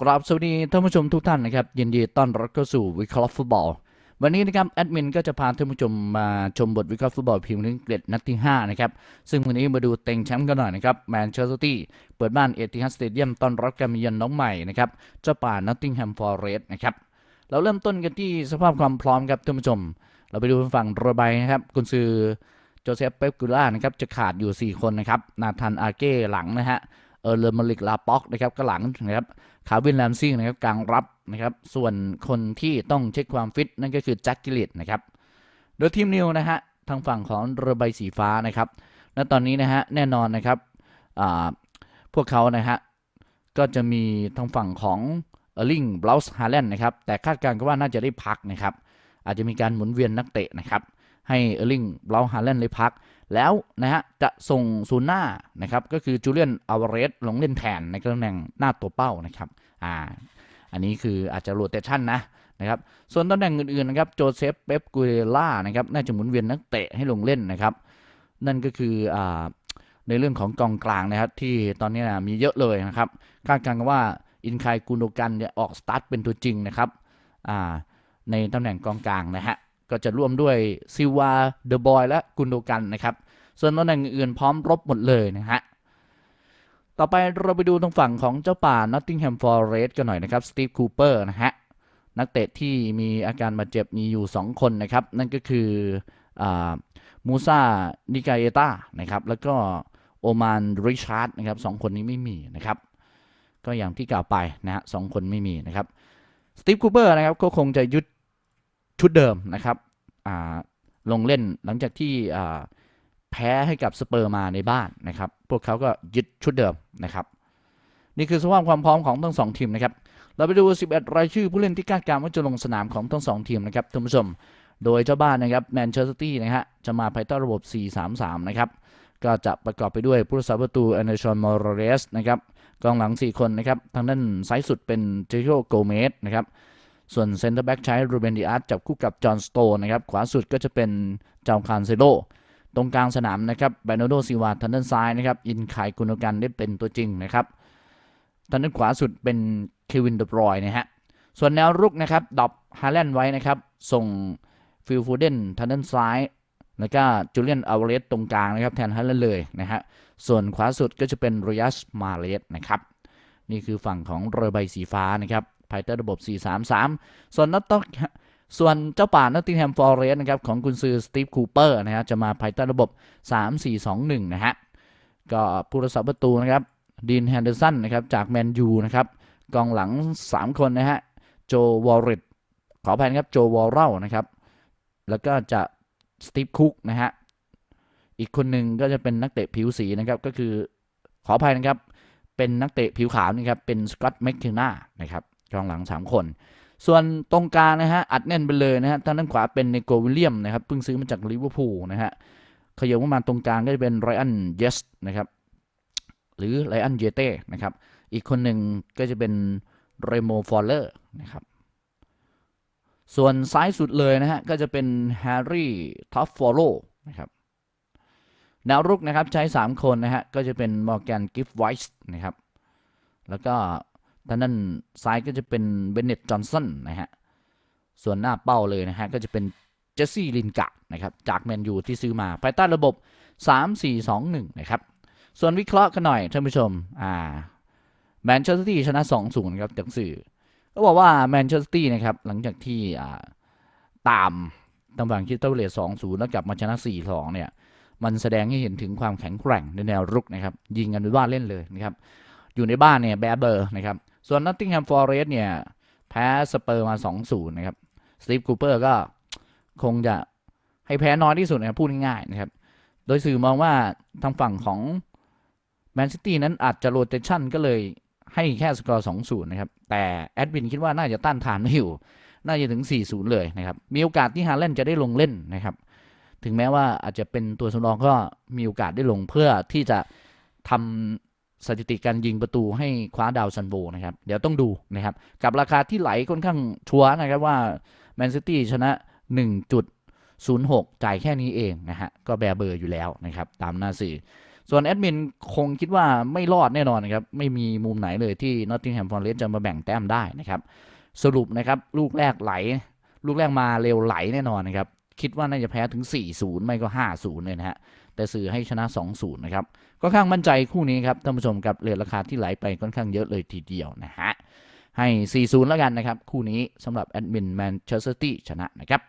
กราบสวัสดีท่านผู้ชมทุกท่านนะครับยินดีต้อนรับเข้าสู่วิเคราะห์ฟุตบอล วันนี้นะครับแอดมินก็จะพาท่านผู้ชมมาชมบทวิเคราะห์ฟุตบอลพรีเมียร์ลีกอังกฤษนัดที่5นะครับซึ่งวันนี้มาดูเต็งแชมป์กันหน่อยนะครับแมนเชสเตอร์ซิตี้เปิดบ้านเอติฮัดสเตเดียมต้อนรับการมาเยือนน้องใหม่นะครับเจ้าป่านอตติงแฮมฟอร์เรสต์นะครับเราเริ่มต้นกันที่สภาพความพร้อมครับท่านผู้ชม เราไปดูฝั่งโรบายนะครับกุนซือโจเซฟเปปกูล่านะครับจะขาดอยู่ 4 คนนะครับนาธานอาเก้หลังนะฮะ เออร์เลอร์มาลิกลาป็อกนะครับก็หลังนะครับคาร์วินแลมซิงนะครับกลางรับนะครับส่วนคนที่ต้องเช็คความฟิตนั่นก็คือแจ็คกิลิตนะครับโดยทีมนิวนะฮะทางฝั่งของเรือใบสีฟ้านะครับณตอนนี้นะฮะแน่นอนนะครับพวกเขานะฮะก็จะมีทางฝั่งของเออร์ลิงบลาส์ฮาแลนด์นะครับแต่คาดการณ์ก็ว่าน่าจะได้พักนะครับอาจจะมีการหมุนเวียนนักเตะนะครับให้เออร์ลิงบลาส์ฮาแลนด์ได้พักแล้วนะฮะจะส่งศูนย์หน้านะครับก็คือจูเลียนอาวาเรสลงเล่นแทนในตำแหน่งหน้าตัวเป้านะครับอ่าอันนี้คืออาจจะโรเตชันนะนะครับส่วนตำแหน่งอื่นๆนะครับโจเซฟเปปกูเรล่านะครับน่าจะหมุนเวียนนักเตะให้ลงเล่นนะครับ นั่นก็คืออ่าในเรื่องของกองกลางนะครับที่ตอนนี้นะมีเยอะเลยนะครับคาดการณ์กันว่าอินคายกูโนกันจะออกสตาร์ทเป็นตัวจริงนะครับอ่าในตำแหน่งกองกลางนะฮะ ก็จะร่วมด้วยซิวาเดอะบอยและกุนโดกันนะครับ ส่วนตำแหน่งอื่นพร้อมรบหมดเลยนะฮะต่อไปเราไปดูทางฝั่งของเจ้าป่านอตติงแฮมฟอร์เรสกันหน่อยนะครับสตีฟคูเปอร์นะฮะนักเตะที่มีอาการบาดเจ็บมีอยู่ 2 คนนะครับ นั่นก็คือมูซานิกาเอตานะครับ แล้วก็โอมานริชาร์ดนะครับสองคนนี้ไม่มีนะครับ ก็อย่างที่กล่าวไปนะฮะสองคนไม่มีนะครับสตีฟคูเปอร์นะครับก็คงจะยึด ชุดเดิมนะครับลงเล่นหลังจากที่แพ้ให้กับสเปอร์มาในบ้านนะครับ พวกเขาก็ยึดชุดเดิมนะครับ นี่คือสภาพความพร้อมของทั้งสองทีมนะครับ เราไปดู 11 รายชื่อผู้เล่นที่คาดการณ์ว่าจะลงสนามของทั้งสองทีมนะครับท่านผู้ชม โดยเจ้าบ้านนะครับแมนเชสเตอร์ซิตี้นะฮะจะมาภายใต้ระบบ 4-3-3 นะครับ ก็จะประกอบไปด้วยผู้รักษาประตูแอนเดชอนมอร์เรสนะครับกองหลัง 4 คนนะครับ ทางด้านซ้ายสุดเป็นเจโรโกเมสนะครับ ส่วนเซนเตอร์แบ็กใช้รูเบนดิอาร์ตจับคู่กับจอห์นสโตนนะครับ ขวาสุดก็จะเป็นเจ้าคานเซโลตรงกลางสนามนะครับแบรโนโดซิวาทางด้านซ้ายนะครับ อินไคกุนกันได้เป็นตัวจริงนะครับทางด้านขวาสุดเป็นเควินเดบรอยนะฮะ ส่วนแนวรุกนะครับดอบฮาแลนไว้นะครับ ส่งฟิลฟูเดนทางด้านซ้าย แล้วก็จูเลียนอาวเรสตรงกลางนะครับ แทนฮาแลนเลยนะฮะ ส่วนขวาสุดก็จะเป็นรยัสมาเลสนะครับ นี่คือฝั่งของเรือใบสีฟ้านะครับ ภายใต้ระบบ 4-3-3 ส่วนนัตต้องส่วนเจ้าป่านอตติงแฮมฟอร์เรสนะครับของคุณซือสตีฟคูเปอร์นะฮะจะมาภายใต้ระบบ 3-4-2-1 นะฮะก็ผู้รักษาประตูนะครับดีนแฮนเดอร์สันนะครับจากแมนยูนะครับกองหลัง 3 คนนะฮะโจวอลริดขออภัยนะครับโจวอลเรลนะครับแล้วก็จะสตีฟคุกนะฮะอีกคนหนึ่งก็จะเป็นนักเตะผิวสีนะครับก็คือขออภัยนะครับเป็นนักเตะผิวขาวนะครับเป็นสกอตแม็กคินานะครับ กองหลัง 3 คน ส่วนตรงกลางนะฮะอัดแน่นไปเลยนะฮะทางด้านขวาเป็นเนโกวิลเลียมนะครับเพิ่งซื้อมาจากลิเวอร์พูลนะฮะขยับมาตรงกลางก็จะเป็นไรอันเยสนะครับหรือไรอันเยเต้นะครับอีกคนหนึ่งก็จะเป็นเรโมฟอลเลอร์นะครับส่วนซ้ายสุดเลยนะฮะก็จะเป็นแฮร์รี่ท็อปฟอลโลนะครับแนวรุกนะครับใช้ 3 คนนะฮะก็จะเป็นมอร์แกนกิฟไวส์นะครับแล้วก็ ทางด้านซ้ายก็จะเป็นเบนเน็ตจอห์นสันนะฮะ ส่วนหน้าเป้าเลยนะฮะ ก็จะเป็นเจสซี่ลินกาดนะครับ จากแมนยูที่ซื้อมาภายใต้ระบบ 3-4-2-1 นะครับ ส่วนวิเคราะห์กันหน่อยท่านผู้ชม อ่าแมนเชสเตอร์ซิตี้ชนะ 2-0 ครับจากสื่อ ก็บอกว่าแมนเชสเตอร์ซิตี้นะครับ หลังจากที่อ่าตามตำแหน่งคิสตัลเลส2-0 แล้วกลับมาชนะ 4-2 เนี่ย มันแสดงให้เห็นถึงความแข็งแกร่งในแนวรุกนะครับ ยิงกันด้วยว่าเล่นเลยนะครับ อยู่ในบ้านเนี่ยแบเบอร์นะครับ ส่วนนอตติงแฮมฟอร์เรสเนี่ย แพ้สเปอร์มา 2-0 นะครับสตีฟคูเปอร์ก็คงจะให้แพ้น้อยที่สุดนะครับพูดง่ายๆนะครับ โดยสื่อมองว่าทางฝั่งของแมนซิตี้นั้นอาจจะโรเตชันก็เลยให้แค่สกอร์ 2-0 นะครับ แต่แอดวินคิดว่าน่าจะต้านทานไม่อยู่ น่าจะถึง 4-0 เลยนะครับ มีโอกาสที่ฮาแลนด์จะได้ลงเล่นนะครับ ถึงแม้ว่าอาจจะเป็นตัวสำรองก็มีโอกาสได้ลงเพื่อที่จะทำ สถิติการยิงประตูให้คว้าดาวซันโบนะครับ เดี๋ยวต้องดูนะครับ กับราคาที่ไหลค่อนข้างชัวร์นะครับว่าแมนซิตี้ชนะ 1.06 จ่ายแค่นี้เองนะฮะ ก็แบเบอร์อยู่แล้วนะครับ ตามหน้าสื่อ ส่วนแอดมินคงคิดว่าไม่รอดแน่นอนนะครับ ไม่มีมุมไหนเลยที่นอตติงแฮมฟอร์เรสจะมาแบ่งแต้มได้นะครับ สรุปนะครับ ลูกแรกไหล ลูกแรกมาเร็วไหลแน่นอนนะครับ คิดว่าน่าจะแพ้ถึง 4-0 ไม่ก็ 5-0 เลยนะฮะ แต่สื่อให้ชนะ 2-0นะครับก็ข้างมั่นใจคู่นี้ครับท่านผู้ชมกับเรทราคาที่ไหลไปค่อนข้างเยอะเลยทีเดียวนะฮะให้ 4-0 แล้วกันนะครับ คู่นี้สำหรับแอดมินแมนเชสเตอร์ตี้ชนะนะครับ